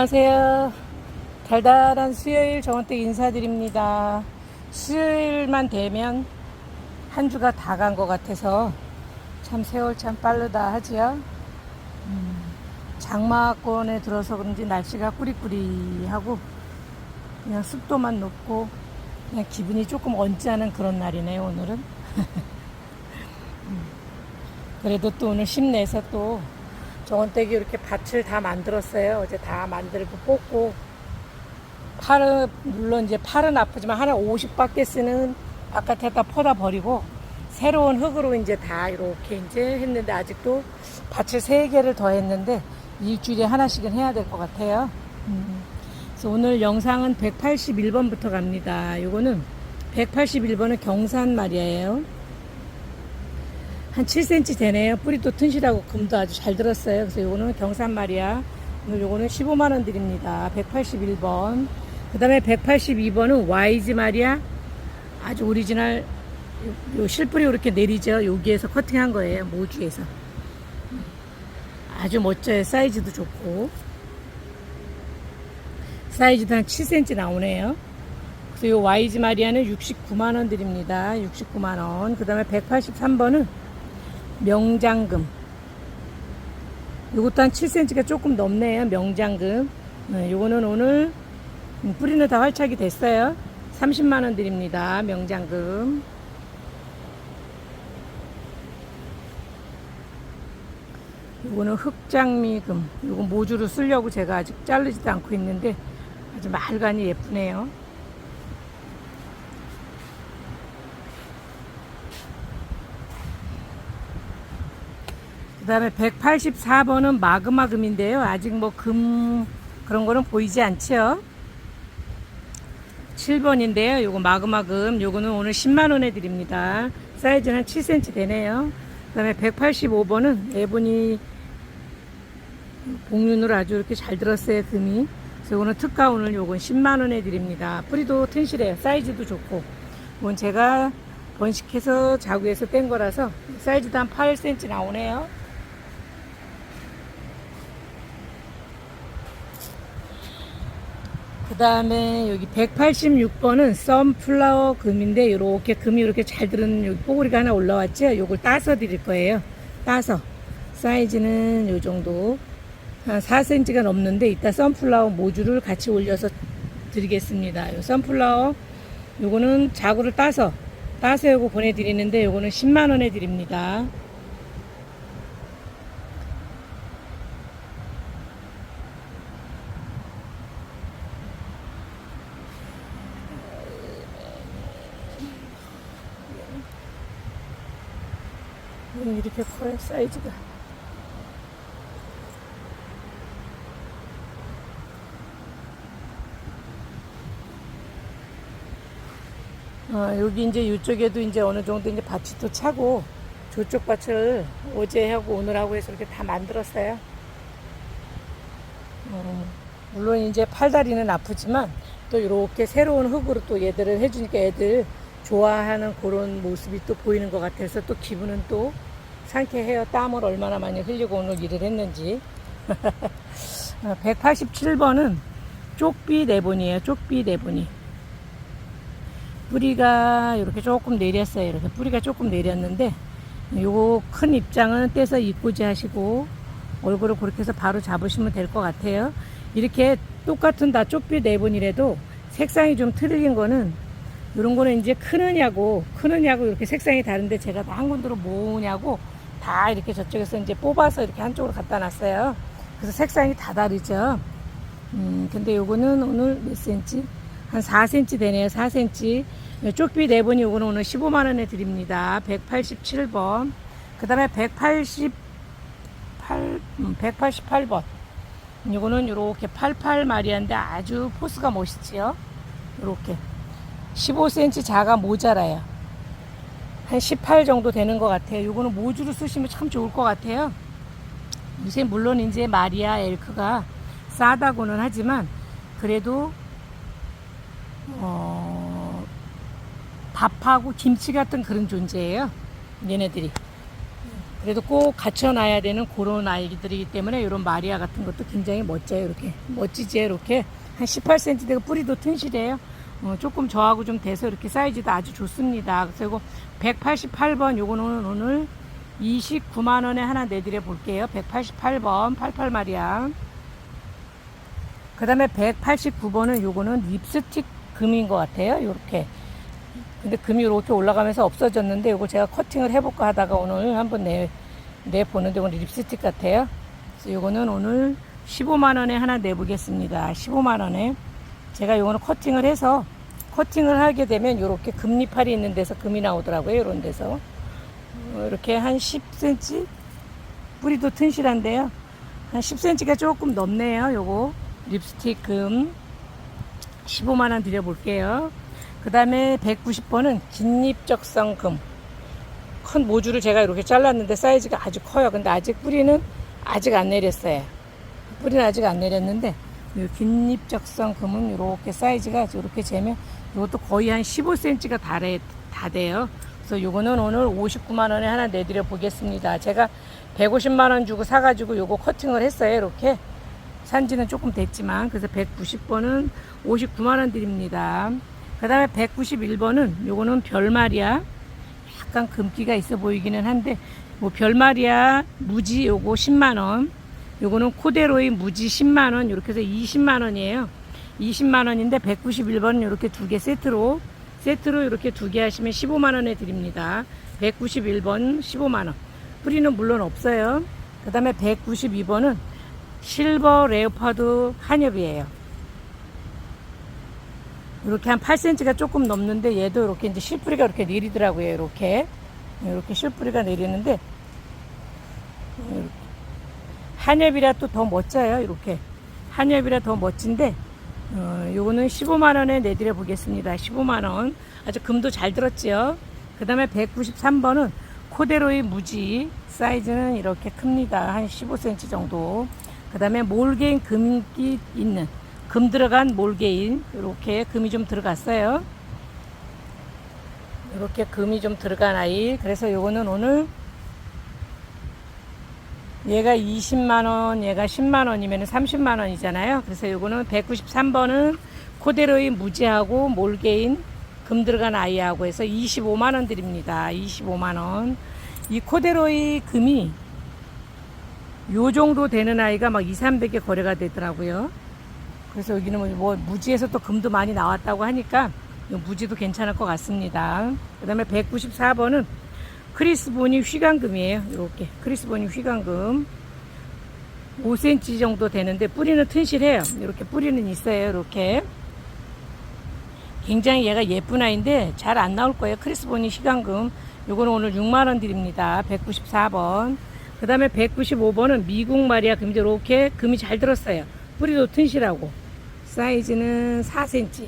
안녕하세요. 달달한 수요일 정원댁 인사드립니다. 수요일만 되면 한 주가 다 간 것 같아서 참 세월 참 빠르다 하지요. 음, 장마권에 들어서 그런지 날씨가 꾸리꾸리하고 그냥 습도만 높고 그냥 기분이 조금 언짢은 그런 날이네요 오늘은. 음, 그래도 또 오늘 힘내서 또 정원댁이 이렇게 밭을 다 만들었어요. 어제 다 만들고 뽑고 팔은 물론 이제 팔은 아프지만 하나 50밖에 쓰는 바깥에다 퍼다 버리고 새로운 흙으로 이제 다 이렇게 이제 했는데 아직도 밭을 세 개를 더 했는데 일주일에 하나씩은 해야 될 것 같아요. 음. 그래서 오늘 영상은 181번부터 갑니다. 요거는 181번은 경산 말이에요. 한 7cm 되네요. 뿌리도 튼실하고 금도 아주 잘 들었어요. 그래서 요거는 경산말이야. 오늘 요거는 15만원 드립니다. 181번. 그 다음에 182번은 와이즈 말이야. 아주 오리지널 요, 요 실뿌리 이렇게 내리죠. 여기에서 커팅한 거예요. 모주에서. 아주 멋져요. 사이즈도 좋고. 사이즈도 한 7cm 나오네요. 그래서 요 YG 마리아는 69만원 드립니다. 69만원. 그 다음에 183번은 명장금. 요것도 한 7cm가 조금 넘네요. 명장금. 네, 요거는 오늘 음, 뿌리는 다 활착이 됐어요. 30만원 드립니다. 명장금. 요거는 흑장미금. 요거 모주로 쓰려고 제가 아직 자르지도 않고 있는데 아주 말간이 예쁘네요. 다음에 184번은 마그마 금인데요. 아직 뭐 금 그런 거는 보이지 않죠. 7번인데요. 요거 마그마 금. 요거는 오늘 10만 원에 드립니다. 사이즈는 한 7cm 되네요. 그 다음에 185번은 에보니 복륜으로 아주 이렇게 잘 들었어요. 금이. 그래서 요거는 특가 오늘 요건 10만 원에 드립니다. 뿌리도 튼실해요. 사이즈도 좋고. 이건 제가 번식해서 자구에서 뗀 거라서 사이즈도 한 8cm 나오네요. 다음에 여기 186번은 썬플라워 금인데 이렇게 금이 이렇게 잘 들은 여기 뽀글이가 하나 올라왔죠? 요걸 따서 드릴 거예요. 따서. 사이즈는 요 정도. 한 4cm가 넘는데 이따 썬플라워 모주를 같이 올려서 드리겠습니다. 요 썬플라워 요거는 자구를 따서 따서 요거 보내드리는데 요거는 10만원에 드립니다. 음, 이렇게 커요 사이즈가 어, 여기 이제 이쪽에도 이제 어느 정도 이제 밭이 또 차고 저쪽 밭을 어제 하고 오늘 하고 해서 이렇게 다 만들었어요. 어, 물론 이제 팔다리는 아프지만 또 이렇게 새로운 흙으로 또 얘들을 해주니까 애들 좋아하는 그런 모습이 또 보이는 것 같아서 또 기분은 또 상쾌해요. 땀을 얼마나 많이 흘리고 오늘 일을 했는지. 187번은 쪽비 네본이에요. 쪽비 네본이. 뿌리가 이렇게 조금 내렸어요. 이렇게 뿌리가 조금 내렸는데 요거 큰 입장은 떼서 입고지 하시고 얼굴을 그렇게 해서 바로 잡으시면 될 것 같아요. 이렇게 똑같은 다 쪽비 네본이라도 색상이 좀 틀린 거는 이런 거는 이제 크느냐고 크느냐고 이렇게 색상이 다른데 제가 다 한 군데로 모으냐고 다 이렇게 저쪽에서 이제 뽑아서 이렇게 한쪽으로 갖다 놨어요. 그래서 색상이 다 다르죠. 음, 근데 요거는 오늘 몇 센치? 한 4cm 되네요. 4cm. 쪽비 네번이 요거는 오늘 15만원에 드립니다. 187번. 그 다음에 188, 음, 188번. 요거는 요렇게 88마리아인데 아주 포스가 멋있지요. 요렇게. 15cm 자가 모자라요. 한 18 정도 되는 것 같아요. 요거는 모주로 쓰시면 참 좋을 것 같아요. 요새 물론 이제 마리아 엘크가 싸다고는 하지만 그래도 어, 밥하고 김치 같은 그런 존재예요. 얘네들이. 그래도 꼭 갖춰놔야 되는 그런 아이들이기 때문에 이런 마리아 같은 것도 굉장히 멋져요. 이렇게 멋지지 이렇게 한 18cm 되고 뿌리도 튼실해요. 어, 조금 저하고 좀 돼서 이렇게 사이즈도 아주 좋습니다. 그리고 188번 요거는 오늘 29만 원에 하나 내드려 볼게요. 188번 88마리아. 그 다음에 189번은 요거는 립스틱 금인 것 같아요. 요렇게. 근데 금이 이렇게 올라가면서 없어졌는데 요거 제가 커팅을 해볼까 하다가 오늘 한번 내, 내 보는데 오늘 립스틱 같아요. 그래서 요거는 오늘 15만원에 하나 내보겠습니다. 15만원에. 제가 요거는 커팅을 해서 커팅을 하게 되면 요렇게 금리팔이 있는 데서 금이 나오더라고요. 요런 데서. 어, 이렇게 한 10cm 뿌리도 튼실한데요. 한 10cm가 조금 넘네요. 요거 립스틱 금 15만원 드려볼게요. 그 다음에 190번은 긴립적성 금. 큰 모주를 제가 이렇게 잘랐는데 사이즈가 아주 커요. 근데 아직 뿌리는 아직 안 내렸어요. 뿌리는 아직 안 내렸는데 이 긴립적성 금은 이렇게 사이즈가 이렇게 재면 이것도 거의 한 15cm가 달해, 다 돼요. 그래서 요거는 오늘 59만 원에 하나 내드려 보겠습니다. 제가 150만 원 주고 사가지고 요거 커팅을 했어요. 이렇게 산지는 조금 됐지만 그래서 190번은 59만 원 드립니다. 그 다음에 191번은 요거는 별말이야. 약간 금기가 있어 보이기는 한데 뭐 별말이야 무지 요거 10만 원. 요거는 코데로이 무지 10만 원 이렇게 해서 20만 원이에요. 20만 원인데 191번은 이렇게 두 개 세트로 세트로 이렇게 두 개 하시면 15만 원에 드립니다. 191번 15만 원. 뿌리는 물론 없어요. 그 다음에 192번은 실버 레오파드 한엽이에요. 이렇게 한 8cm가 조금 넘는데 얘도 이렇게 이제 실뿌리가 이렇게 내리더라고요. 이렇게 이렇게 실뿌리가 내리는데 한엽이라 또 더 멋져요. 이렇게 한엽이라 더 멋진데 어, 요거는 15만 원에 내드려 보겠습니다. 15만 원. 아주 금도 잘 들었지요. 그 다음에 193번은 코데로의 무지 사이즈는 이렇게 큽니다. 한 15cm 정도. 그 다음에 몰개인 금기 있는 금 들어간 몰개인 이렇게 금이 좀 들어갔어요. 이렇게 금이 좀 들어간 아이. 그래서 요거는 오늘 얘가 20만원, 얘가 10만원이면 30만원이잖아요. 그래서 요거는 193번은 코데로인 무지하고 몰개인 금 들어간 아이하고 해서 25만원 드립니다. 25만원. 이 코데로이 금이 요 정도 되는 아이가 막 2, 300개 거래가 되더라고요. 그래서 여기는 뭐- 뭐 무지에서 또 금도 많이 나왔다고 하니까 이 무지도 괜찮을 것 같습니다. 그 다음에 194번은 크리스보니 휘강금이에요. 이렇게 크리스보니 휘강금 5cm 정도 되는데 뿌리는 튼실해요. 이렇게 뿌리는 있어요. 이렇게 굉장히 얘가 예쁜 아이인데 잘 안 나올 거예요. 크리스보니 휘강금 요거는 오늘 6만원 드립니다. 194번 그 다음에 195번은 미국 마리아 금인데 이렇게 금이 잘 들었어요. 뿌리도 튼실하고 사이즈는 4cm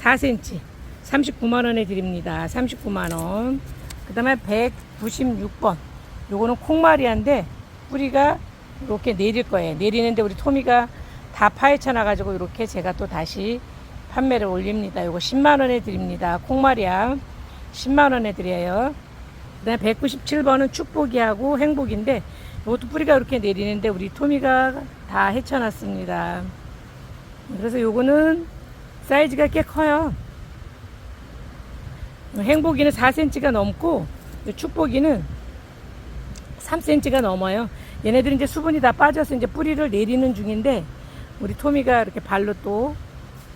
4cm 39만원에 드립니다. 39만원 그 다음에 196번. 요거는 콩마리아인데 뿌리가 이렇게 내릴 거예요. 내리는데 우리 토미가 다 파헤쳐 놔가지고 이렇게 제가 또 다시 판매를 올립니다. 요거 10만원에 드립니다. 콩마리아. 10만원에 드려요. 그 다음에 197번은 축복이하고 행복인데 이것도 뿌리가 이렇게 내리는데 우리 토미가 다 헤쳐놨습니다. 그래서 요거는 사이즈가 꽤 커요 행복이는 4cm가 넘고 축복이는 3cm가 넘어요. 얘네들은 이제 수분이 다 빠져서 이제 뿌리를 내리는 중인데 우리 토미가 이렇게 발로 또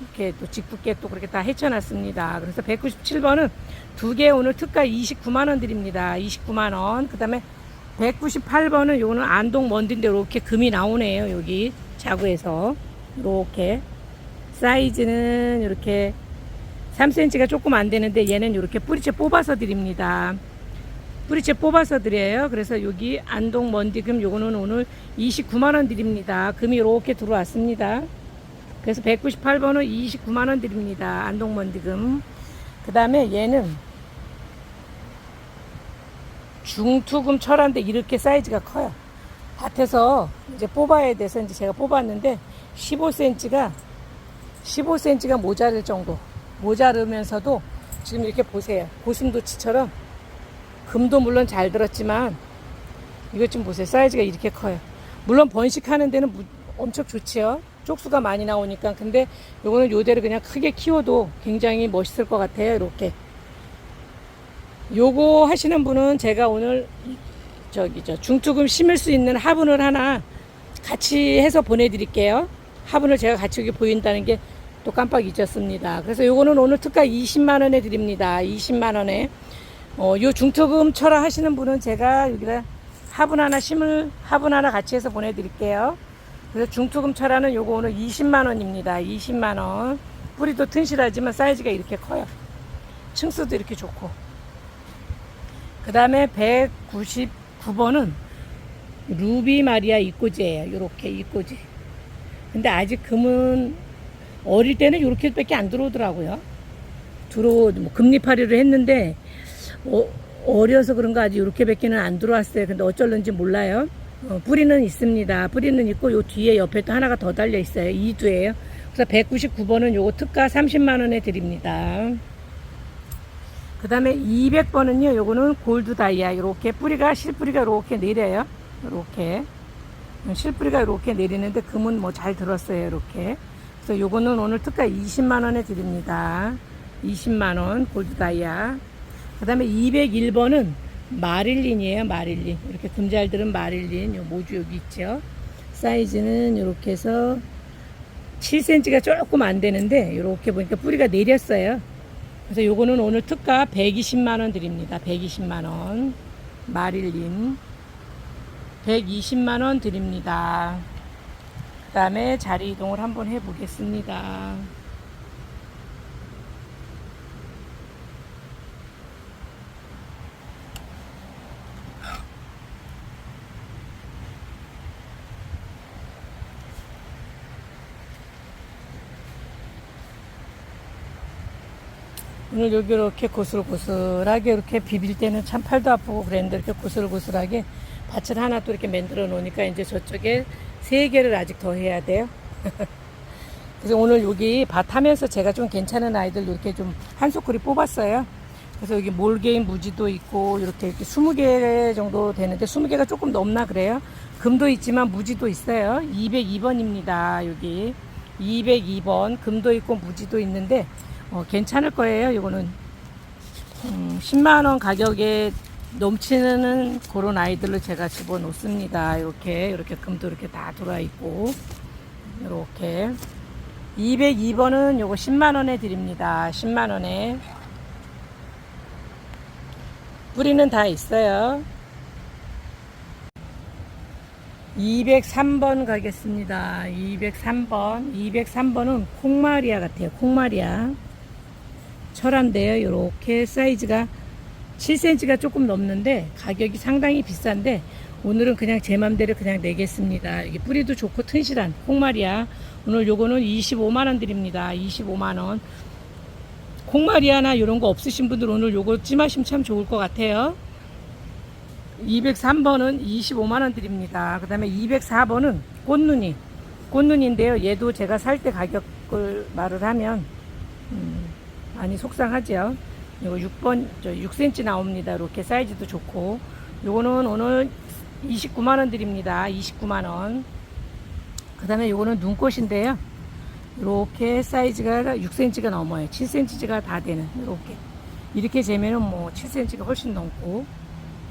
이렇게 또 짓궂게 또 그렇게 다 헤쳐놨습니다. 그래서 197번은 두 개 오늘 특가 29만 원 드립니다. 29만 원. 그 다음에 198번은 요거는 안동 먼디인데 이렇게 금이 나오네요. 여기 자구에서 이렇게 사이즈는 이렇게 3cm가 조금 안 되는데 얘는 이렇게 뿌리채 뽑아서 드립니다. 뿌리채 뽑아서 드려요. 그래서 여기 안동 먼디금 요거는 오늘 29만 원 드립니다. 금이 이렇게 들어왔습니다. 그래서 198번은 29만 원 드립니다. 안동 먼디금. 그 다음에 얘는 중투금 철화인데 이렇게 사이즈가 커요. 밭에서 이제 뽑아야 돼서 이제 제가 뽑았는데 15cm가 15cm가 모자랄 정도. 모자르면서도 지금 이렇게 보세요. 고슴도치처럼 금도 물론 잘 들었지만 이것 좀 보세요. 사이즈가 이렇게 커요. 물론 번식하는 데는 무- 엄청 좋지요. 쪽수가 많이 나오니까. 근데 요거는 요대로 그냥 크게 키워도 굉장히 멋있을 것 같아요. 이렇게. 요거 하시는 분은 제가 오늘 이- 저기 저 중투금 심을 수 있는 화분을 하나 같이 해서 보내드릴게요. 화분을 제가 같이 여기 보인다는 게 또 깜빡 잊었습니다. 그래서 요거는 오늘 특가 20만 원에 드립니다. 20만 원에. 어, 요 중투금 철화 하시는 분은 제가 여기다 화분 하나 심을 화분 하나 같이 해서 보내드릴게요. 그래서 중투금 철화는 요거 오늘 20만 원입니다. 20만 원. 뿌리도 튼실하지만 사이즈가 이렇게 커요. 층수도 이렇게 좋고. 그 다음에 199번은 루비 마리아 이꼬지예요. 요렇게 이꼬지. 근데 아직 금은 어릴 때는 요렇게밖에 안 들어오더라고요. 들어 뭐 금리 파리를 했는데 어, 어려서 그런가 아직 요렇게밖에는 안 들어왔어요. 근데 어쩔는지 몰라요. 어, 뿌리는 있습니다. 뿌리는 있고 요 뒤에 옆에 또 하나가 더 달려 있어요. 이두예요. 그래서 199번은 요거 특가 30만 원에 드립니다. 그 다음에 200번은요, 요거는 골드 다이아. 이렇게 뿌리가, 실뿌리가 이렇게 내려요. 이렇게. 실뿌리가 이렇게 내리는데 금은 뭐 잘 들었어요. 이렇게. 그래서 요거는 오늘 특가 20만원에 드립니다. 20만원 골드 다이아. 그 다음에 201번은 마릴린이에요. 마릴린. 이렇게 금잘 들은 마릴린. 요 모주 여기 있죠. 사이즈는 이렇게 해서 7cm가 조금 안 되는데 이렇게 보니까 뿌리가 내렸어요. 그래서 요거는 오늘 특가 120만 원 드립니다. 120만 원. 마릴린 120만 원 드립니다. 그다음에 자리 이동을 한번 해 보겠습니다. 오늘 여기 이렇게 고슬고슬하게 이렇게 비빌 때는 참 팔도 아프고 그랬는데 이렇게 고슬고슬하게 밭을 하나 또 이렇게 만들어 놓으니까 이제 저쪽에 세 개를 아직 더 해야 돼요. 그래서 오늘 여기 밭 하면서 제가 좀 괜찮은 아이들 이렇게 좀 한 소쿠리 뽑았어요. 그래서 여기 몰개인 무지도 있고 이렇게 이렇게 20개 정도 되는데 20개가 조금 넘나 그래요. 금도 있지만 무지도 있어요. 202번입니다. 여기 202번 금도 있고 무지도 있는데 어, 괜찮을 거예요. 이거는 음, 10만 원 가격에 넘치는 그런 아이들로 제가 집어 놓습니다. 이렇게 이렇게 금도 이렇게 다 들어와 있고 이렇게 202번은 요거 10만 원에 드립니다. 10만 원에 뿌리는 다 있어요. 203번 가겠습니다. 203번. 203번은 콩마리아 같아요. 콩마리아. 철한데요. 이렇게 사이즈가 7cm가 조금 넘는데 가격이 상당히 비싼데 오늘은 그냥 제 맘대로 그냥 내겠습니다. 이게 뿌리도 좋고 튼실한 콩마리아. 오늘 요거는 25만원 드립니다. 25만원. 콩마리아나 이런 거 없으신 분들 오늘 요거 찜하시면 참 좋을 것 같아요. 203번은 25만원 드립니다. 그 다음에 204번은 꽃눈이. 꽃눈인데요. 얘도 제가 살 때 가격을 말을 하면, 음, 많이 속상하죠. 이거 6번, 저 6cm 나옵니다. 이렇게 사이즈도 좋고. 요거는 오늘 29만 원 드립니다. 29만 원. 그 다음에 요거는 눈꽃인데요. 이렇게 사이즈가 6cm가 넘어요. 7cm가 다 되는, 이렇게. 이렇게 재면은 뭐 7cm가 훨씬 넘고.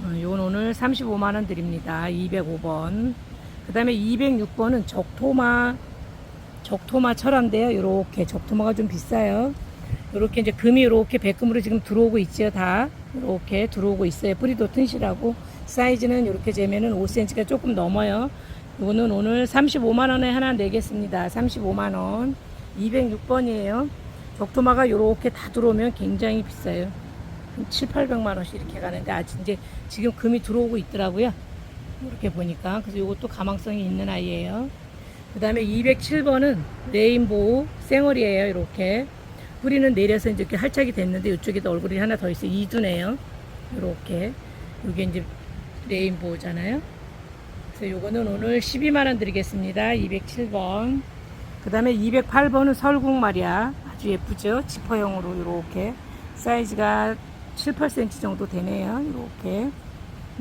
어, 요건 오늘 35만 원 드립니다. 205번. 그 다음에 206번은 적토마, 적토마 철화인데요. 요렇게 적토마가 좀 비싸요. 요렇게 이제 금이 요렇게 백금으로 지금 들어오고 있죠. 다. 요렇게 들어오고 있어요. 뿌리도 튼실하고. 사이즈는 요렇게 재면은 5cm가 조금 넘어요. 요거는 오늘 35만원에 하나 내겠습니다. 35만원. 206번이에요. 적토마가 요렇게 다 들어오면 굉장히 비싸요. 한 7, 800만 원씩 이렇게 가는데 아직 이제 지금 금이 들어오고 있더라고요. 이렇게 보니까 그래서 이것도 가망성이 있는 아이예요. 그 다음에 207번은 레인보우 쌩얼이에요. 이렇게 뿌리는 내려서 이제 이렇게 할착이 됐는데 이쪽에도 얼굴이 하나 더 있어요. 이두네요. 이렇게 이게 이제 레인보우잖아요. 그래서 요거는 오늘 12만 원 드리겠습니다. 207번. 그 다음에 208번은 설국 말이야. 아주 예쁘죠? 지퍼형으로 이렇게 사이즈가 7, 8cm 정도 되네요. 이렇게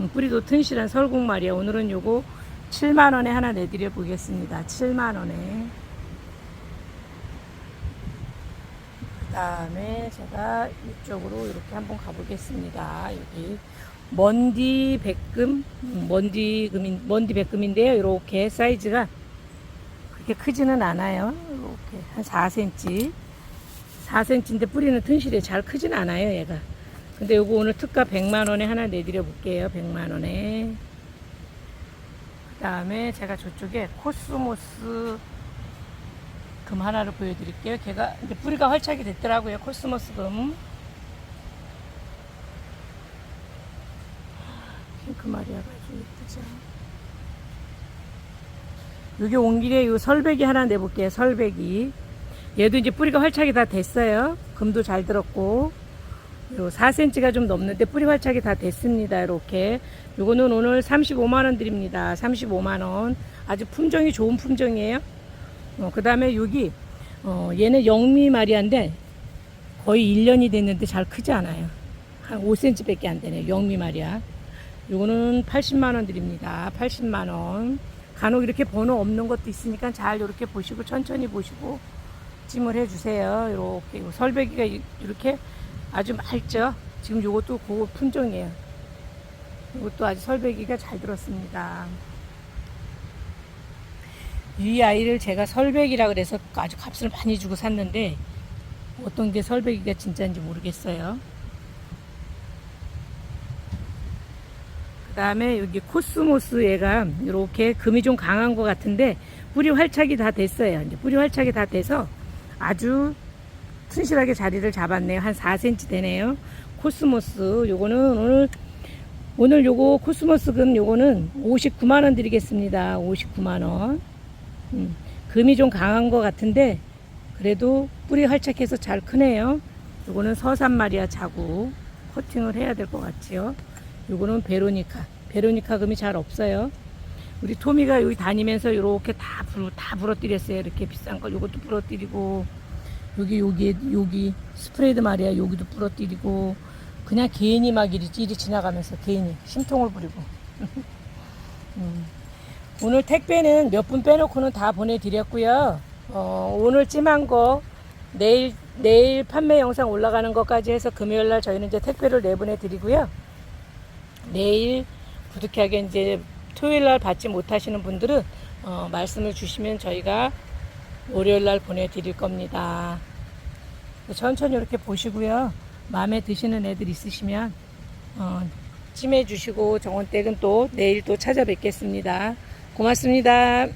음, 뿌리도 튼실한 설국말이야. 오늘은 요거 7만원에 하나 내드려 보겠습니다. 7만원에. 다음에 제가 이쪽으로 이렇게 한번 가보겠습니다. 여기 먼디 백금, 음, 먼디 금인, 먼디 백금인데요. 이렇게 사이즈가 그렇게 크지는 않아요. 이렇게 한 4cm. 4cm인데 뿌리는 튼실해. 잘 크진 않아요, 얘가. 근데 요거 오늘 특가 100만 원에 하나 내드려 볼게요. 100만 원에. 그 다음에 제가 저쪽에 코스모스 금 하나를 보여드릴게요. 걔가 이제 뿌리가 활착이 됐더라고요. 코스모스 금. 핑크 마리아가 아주 예쁘죠. 여기 온 길에 요 설배기 하나 내볼게요. 설배기. 얘도 이제 뿌리가 활착이 다 됐어요. 금도 잘 들었고. 요 4cm가 좀 넘는데 뿌리 활착이 다 됐습니다. 이렇게. 요거는 오늘 35만원 드립니다. 35만원. 아주 품종이 좋은 품종이에요. 어, 그 다음에 여기, 어, 얘는 영미 마리아인데 거의 1년이 됐는데 잘 크지 않아요. 한 5cm 밖에 안 되네요. 영미 마리아. 요거는 80만원 드립니다. 80만원. 간혹 이렇게 번호 없는 것도 있으니까 잘 이렇게 보시고 천천히 보시고 찜을 해주세요. 이렇게 설배기가 이- 이렇게 아주 맑죠. 지금 요것도 고급 품종이에요. 이것도 아주 설배기가 잘 들었습니다. 이 아이를 제가 설배기라 그래서 아주 값을 많이 주고 샀는데 어떤 게 설배기가 진짜인지 모르겠어요. 그 다음에 여기 코스모스 얘가 이렇게 금이 좀 강한 것 같은데 뿌리 활착이 다 됐어요. 이제 뿌리 활착이 다 돼서 아주 튼실하게 자리를 잡았네요. 한 4cm 되네요. 코스모스 요거는 오늘 오늘 요거 코스모스 금 요거는 59만 원 드리겠습니다. 59만 원. 음, 금이 좀 강한 것 같은데 그래도 뿌리 활착해서 잘 크네요. 요거는 서산 마리아 자구 커팅을 해야 될 것 같지요. 요거는 베로니카. 베로니카 금이 잘 없어요. 우리 토미가 여기 다니면서 이렇게 다 불, 다 부러뜨렸어요. 이렇게 비싼 거 요것도 부러뜨리고 여기 여기 여기 스프레이드 말이야. 여기도 부러뜨리고 그냥 개인이 막 이리, 이리 지나가면서 개인이 심통을 부리고. 음. 오늘 택배는 몇 분 빼놓고는 다 보내드렸고요. 어, 오늘 찜한 거 내일 내일 판매 영상 올라가는 것까지 해서 금요일 날 저희는 이제 택배를 내보내 드리고요. 내일 부득이하게 이제 토요일 날 받지 못하시는 분들은 어, 말씀을 주시면 저희가 월요일 날 보내 드릴 겁니다. 천천히 이렇게 보시고요. 마음에 드시는 애들 있으시면 어, 찜해 주시고 정원댁은 또 내일 또 찾아뵙겠습니다. 고맙습니다.